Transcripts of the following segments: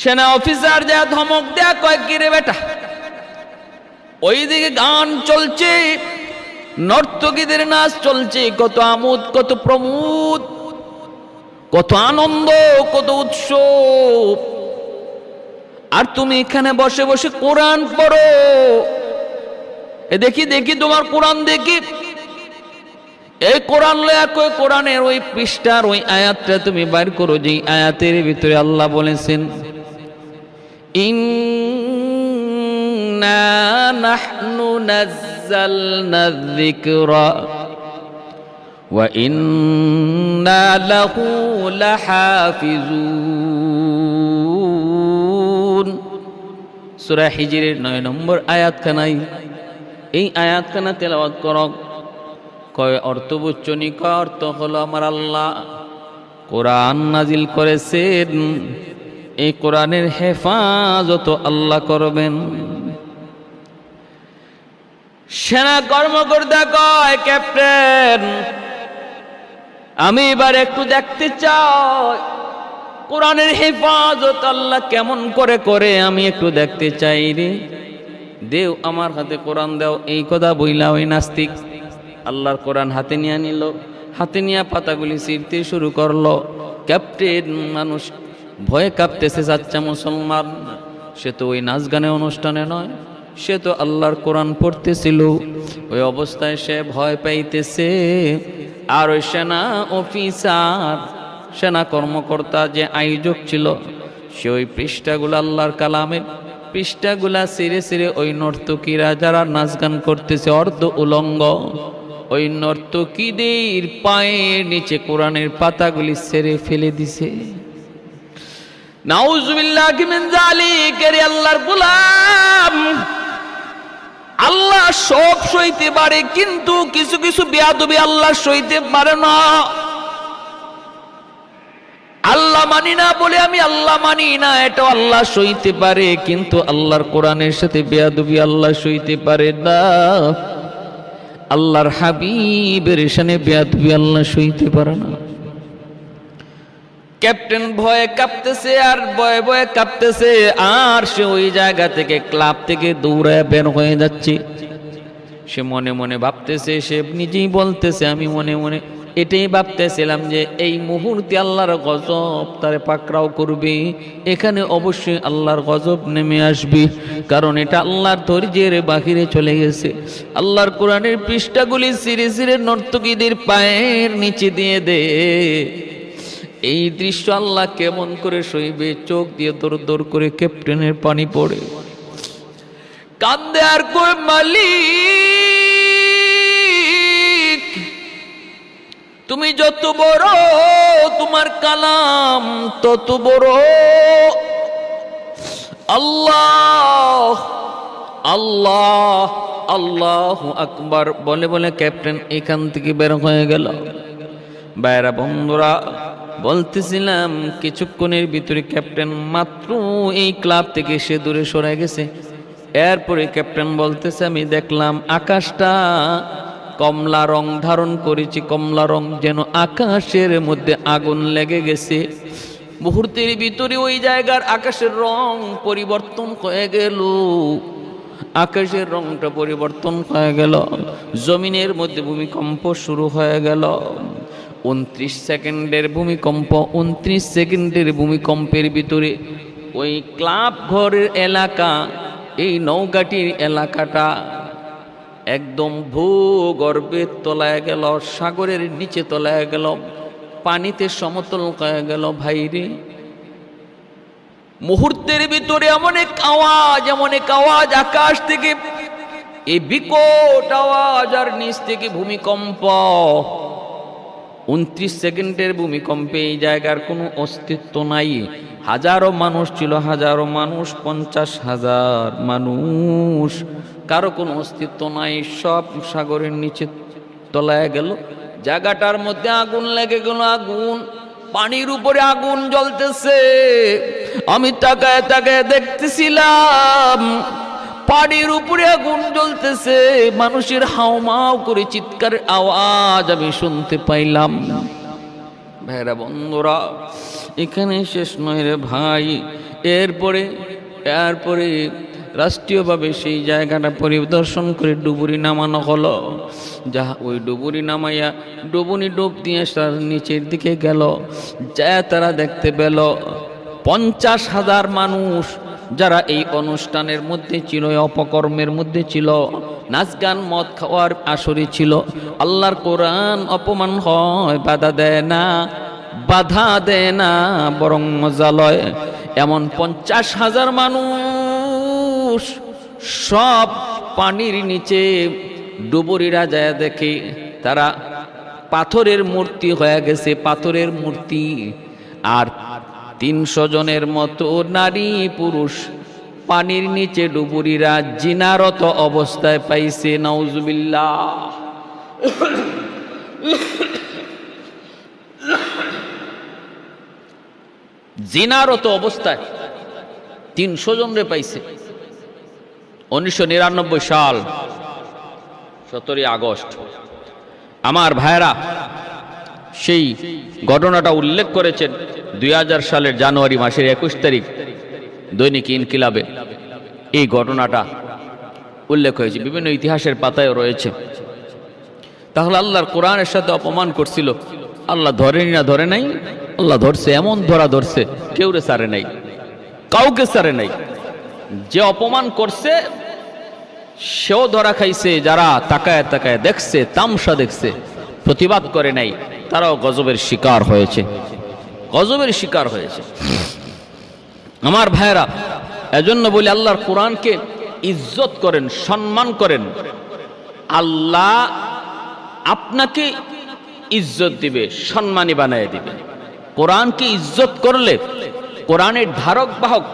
সেনা অফিসার যা ধমক দেয়া কয়েক কিরে বেটা, ওইদিকে গান চলছে, নর্তকীদের নাচ চলছে, কত আমোদ, কত প্রমোদ, কত আনন্দ, কত উৎসব। আর তুমি এখানে বসে বসে কোরআন পড়ো। এ দেখি দেখি তোমার কোরআন দেখি। এই কোরআন লয়া কই কোরআনের ওই পৃষ্ঠার ওই আয়াতটা তুমি বাইর করো যে আয়াতের ভিতরে আল্লাহ বলেছেন নাহনু নাজ্জালনা যিকরা ওয়া ইন্না লাহু লাহাফিজুন। সূরা হিজরের 9 নম্বর আয়াতখানাই এই আয়াতখানা তেলাওয়াত করো। কয় অর্থ বুঝছনি কয় অর্থ হলো আমার আল্লাহ। কোরআন নাজিল করেছেন। এই কোরআনের হেফাজত আল্লাহ করবেন। সেনা কর্মকর্তা কয়, ক্যাপ্টেন, আমি এবার একটু দেখতে চাই। কোরআনের হেফাজত আল্লাহ কেমন করে করে আমি একটু দেখতে চাই রে। দেও আমার হাতে কোরআন দাও, এই কথা বইলা ওই নাস্তিক। আল্লাহর কোরআন হাতে নিয়ে নিল, হাতে নিয়ে পাতাগুলি ছিঁড়তে শুরু করল। ক্যাপ্টেন, মানুষ ভয়ে কাঁপতেছে যাচ্ছা মুসলমান। সে তো ওই নাচ গানের অনুষ্ঠানে নয়, সে তো আল্লাহর কোরআন পড়তেছিল। ওই অবস্থায় সে ভয় পাইতেছে। আর ওই সেনা অফিসার, সেনা কর্মকর্তা যে আয়োজক ছিল, সে ওই পৃষ্ঠাগুলো আল্লাহর কালামের পৃষ্ঠাগুলা সিরে সিরে ওই নর্তকীরা যারা নাচ গান করতেছে, অর্ধ উলঙ্গ, ওই নর্তকীদের পায়ের নিচে কোরআনের পাতাগুলি সেরে ফেলে দিছে নাউজুবিল্লাহ মিন জালিক এরে আল্লাহর গোলাম আল্লাহ সব সইতে পারে, কিন্তু কিছু কিছু বেয়াদবি আল্লাহ সইতে পারে না। আল্লাহ মানি না বলে আমি আল্লাহ মানি না এটা আল্লাহ সইতে পারে, কিন্তু আল্লাহর কোরআনের সাথে বেয়াদবি আল্লাহ সইতে পারে না। আল্লাহর হাবিবের সামনে বেয়াদবি আল্লাহ সইতে পারে না। ক্যাপ্টেন ভয়ে কাঁপতেছে আর ভয়ে ভয়ে কাঁপতেছে। আর সে ওই জায়গা থেকে, ক্লাব থেকে দৌড়ায় বের হয়ে যাচ্ছে। সে মনে মনে ভাবতেছে, সে নিজেই বলতেছে, আমি মনে মনে এটাই ভাবতেছিলাম যে এই মুহূর্তে আল্লাহর গজব তারে পাকড়াও করবে। এখানে অবশ্যই আল্লাহর গজব নেমে আসবে, কারণ এটা আল্লাহর ধৈর্যের বাহিরে চলে গেছে। আল্লাহর কোরআনের পৃষ্ঠাগুলি সিরে সিরে নর্তকীদের পায়ের নিচে দিয়ে দে। এই দৃশ্য আল্লাহ কেমন করে সইবে? চোখ দিয়ে দৌড় দৌড় করে ক্যাপ্টেনের পানি পড়ে। কান্দে আর কই মালিক? তুমি যত বড় তোমার কালাম, তত বড়। আল্লাহ আল্লাহ আল্লাহ আকবার। বলে বলে, ক্যাপ্টেন, এখান থেকে বের হয়ে গেল। বাইরা, বন্ধুরা বলতেছিলাম, কিছুক্ষণের ভিতরে ক্যাপ্টেন মাত্র এই ক্লাব থেকে সে দূরে সরে গেছে। এরপরে ক্যাপ্টেন বলতেছে, আমি দেখলাম আকাশটা কমলা রং ধারণ করেছি, কমলা রং যেন আকাশের মধ্যে আগুন লেগে গেছে। মুহূর্তের ভিতরে ওই জায়গার আকাশের রং পরিবর্তন হয়ে গেল। আকাশের রংটা পরিবর্তন হয়ে গেল। জমিনের মধ্যে ভূমিকম্প শুরু হয়ে গেল। উনত্রিশ সেকেন্ডের ভূমিকম্প, উনত্রিশ সেকেন্ডের ভূমিকম্পের ভিতরে ওই ক্লাব ঘরের এলাকা, এই নৌকাটির এলাকাটা একদম ভূগর্ভের তলায় গেল, সাগরের নিচে তলায় গেল, পানিতে সমতল হয়ে গেল ভাইরে মুহূর্তের ভিতরে এমন এক আওয়াজ, এমন এক আওয়াজ আকাশ থেকে, এই বিকট আওয়াজ আর নিচ থেকে ভূমিকম্প। উনত্রিশ সেকেন্ডের ভূমিকম্পে এই জায়গার কোনো অস্তিত্ব নাই। হাজারো মানুষ ছিল, হাজারো মানুষ, পঞ্চাশ হাজার মানুষ। কারও কোনো অস্তিত্ব নাই, সব সাগরের নিচে তলায় গেল। জায়গাটার মধ্যে আগুন লেগে গেল, আগুন। পানির উপরে আগুন জ্বলতেছে। আমি তাকায় তাকায় দেখতেছিলাম পানির উপরে আগুন জ্বলতেছে। মানুষের হাওমাও করে চিৎকারের আওয়াজ আমি শুনতে পাইলাম। ভাইরা, বন্ধুরা, এখানে শেষ নয় রে ভাই। এরপরে এরপরে রাষ্ট্রীয়ভাবে সেই জায়গাটা পরিদর্শন করে ডুবুরি নামানো হলো। যা ওই ডুবুরি নামাইয়া ডুবুনি ডুব দিয়ে তার নিচের দিকে গেল। যা তারা দেখতে পেল, পঞ্চাশ হাজার মানুষ যারা এই অনুষ্ঠানের মধ্যে ছিল অপকর্মের মধ্যে ছিল নাচ গান মদ খাওয়ার আসরে ছিল, আল্লাহর কোরআন অপমান হয়, বাধা দেয় না, বাধা দেয় না, বরং মজা লয়। এমন পঞ্চাশ হাজার মানুষ সব পানির নিচে ডুবুরিরা যায় দেখে, তারা পাথরের মূর্তি হয়ে গেছে, পাথরের মূর্তি। আর তিনশো জনের মতো নারী পুরুষ। পানির নিচে ডুবুরিরা জিনারত অবস্থায় পাইছে, নাউজুবিল্লাহ। জিনারত অবস্থায় তিনশো জনরে পাইছে। উনিশশো নিরানব্বই সাল, সতেরোই আগস্ট। আমার ভাইরা সেই ঘটনাটা উল্লেখ করেছেন। দুই হাজার সালের জানুয়ারি মাসের একুশ তারিখ, দৈনিক ইনকিলাবে এই ঘটনাটা উল্লেখ হয়েছে। বিভিন্ন ইতিহাসের পাতায় রয়েছে। তাহলে আল্লাহর কোরআনের সাথে অপমান করছিল। আল্লাহ ধরেনি না ধরে নাই? আল্লাহ ধরছে, এমন ধরা ধরছে, কেউ রে সারে নাই, কাউকে সারে নাই। যে অপমান করছে, সেও ধরা খাইছে, যারা তাকায় তাকায় দেখছে, তামসা দেখছে, প্রতিবাদ করে নাই, তারাও গজবের শিকার হয়েছে। গজবের শিকার হয়েছে। আমার ভাইরা এজন্য বলি আল্লাহর কোরআনকে ইজ্জত করেন, সম্মান করেন। আল্লাহ আপনাকে ইজ্জত দিবে, সম্মানী বানায় দিবে। কোরআনকে ইজ্জত করলে কোরআনের ধারক বাহক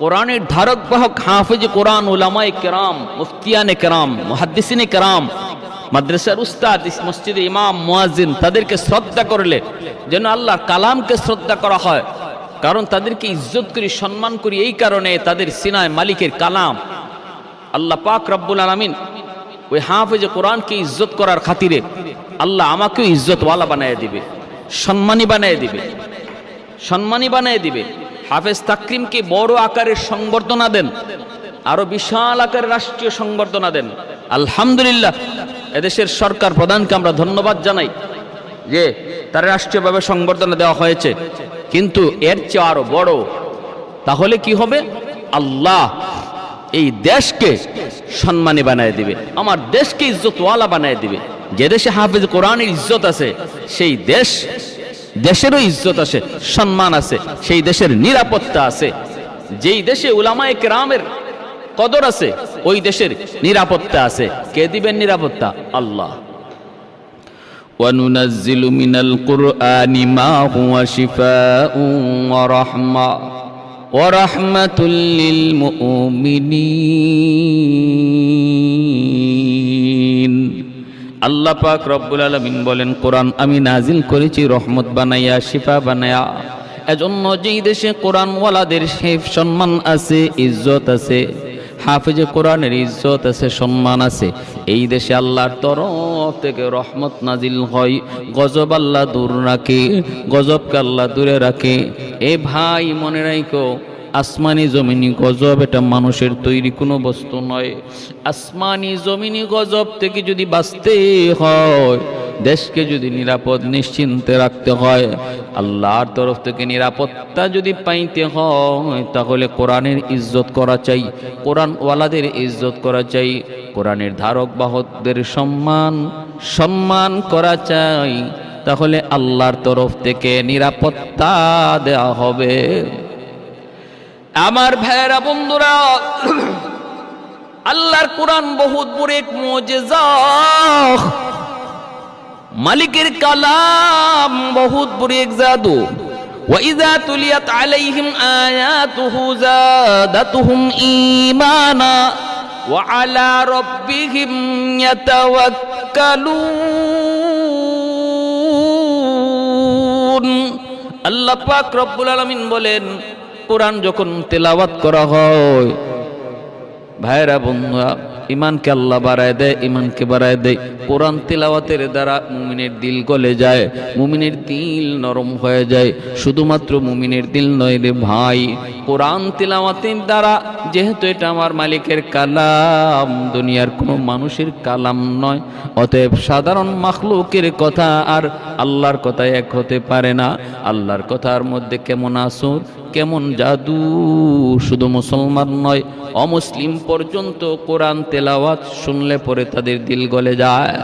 কোরআনের ধারক বাহক হাফেজ কোরআন উলামায়ে কেরাম, মুফতিয়ানে কেরাম, মুহাদ্দিসিনে কেরাম, মাদ্রাসার উস্তাদ, মসজিদে ইমাম, মুয়াজ্জিন তাদেরকে শ্রদ্ধা করলে যেন আল্লাহর কালামকে শ্রদ্ধা করা হয়। কারণ তাদেরকে ইজ্জত করি, সম্মান করি, এই কারণে তাদের সিনায় মালিকের কালাম। আল্লাহ পাক রব্বুল আলামিন ওই হাফেজে কোরআনকে ইজ্জত করার খাতিরে আল্লাহ আমাকেও ইজ্জতওয়ালা বানায় দিবে, সম্মানী বানায় দিবে, সম্মানী বানায় দিবে। হাফেজ তাকরিমকে বড় আকারের সংবর্ধনা দেন, আরও বিশাল আকারের রাষ্ট্রীয় সংবর্ধনা দেন। আলহামদুলিল্লাহ, এদেশের সরকার প্রধানকে আমরা ধন্যবাদ জানাই যে তার রাষ্ট্রীয়ভাবে সংবর্ধনা দেওয়া হয়েছে। কিন্তু এর চেয়ে আরও বড়, তাহলে কি হবে? আল্লাহ এই দেশকে সম্মানী বানায় দিবে, আমার দেশকে ইজ্জতওয়ালা বানায় দিবে। যে দেশে হাফিজ কোরআনের ইজ্জত আছে, সেই দেশ দেশেরও ইজ্জত আছে সম্মান আছে সেই দেশের নিরাপত্তা আছে যেই দেশে উলামায়ে কেরামের কদর আছে ওই দেশের নিরাপত্তা আছে কে দিবেন নিরাপত্তা আল্লাহ وننزل من القرآن ما هو شفاء ورحمة ورحمة للمؤمنين আল্লাহ পাক রব্বুল আলমিন বলেন, কোরআন আমি নাজিল করেছি, রহমত বানাইয়া, শিফা বানাইয়া। এজন্য যেই দেশে কোরআনওয়ালাদের শেফ সম্মান আছে, ইজ্জত আছে, হাফিজে কোরআনের ইজ্জত আছে, সম্মান আছে। এই দেশে আল্লাহর তরফ থেকে রহমত নাজিল হয়, গজব আল্লাহ দূর রাখে, গজবকে আল্লাহ দূরে রাখে। এ ভাই, মনে রাখো আসমানি জমিনি গজব এটা মানুষের তৈরি কোনো বস্তু নয়। আসমানি জমিনি গজব থেকে যদি বাঁচতে হয়, দেশকে যদি নিরাপদ নিশ্চিন্তে রাখতে হয়, আল্লাহর তরফ থেকে নিরাপত্তা যদি পাইতে হয়, তাহলে কোরআনের ইজ্জত করা চাই, কোরআনওয়ালাদের ইজ্জত করা চাই, কোরআনের ধারক বাহকদের সম্মান সম্মান করা চাই, তাহলে আল্লাহর তরফ থেকে নিরাপত্তা দেওয়া হবে। আমার ভাইয়েরা বন্ধুরা আল্লাহর কোরআন বহুত বড় এক মুজিজা মালিকের কালাম বহুত বড় এক জাদু وإذا تليت عليهم آياته زادتهم إيمانا وعلى ربهم يتوكلون আল্লাহ পাক রব্বুল আলামিন বলেন কোরআন যখন তেলাওয়াত করা হয় ভাইরা বন্ধুরা ইমানকে আল্লাহ বাড়ায় দেয় ইমানকে বাড়ায় দেয়। কোরআন তেলাওয়াতের দ্বারা মুমিনের দিল গলে যায়, মুমিনের দিল নরম হয়ে যায়। শুধুমাত্র মুমিনের দিল নয় রে ভাই, কোরআন তেলাওয়াতের দ্বারা যেহেতু এটা আমার মালিকের কালাম, দুনিয়ার কোনো মানুষের কালাম নয়, অতএব সাধারণ মাখলুকের কথা আর আল্লাহর কথা এক হতে পারে না। আল্লাহর কথার মধ্যে কেমন আসর কেমন জাদু? শুধু মুসলমান নয়, অমুসলিম পর্যন্ত কোরআন তেলাওয়াত শুনলে পরে তাদের দিল গলে যায়।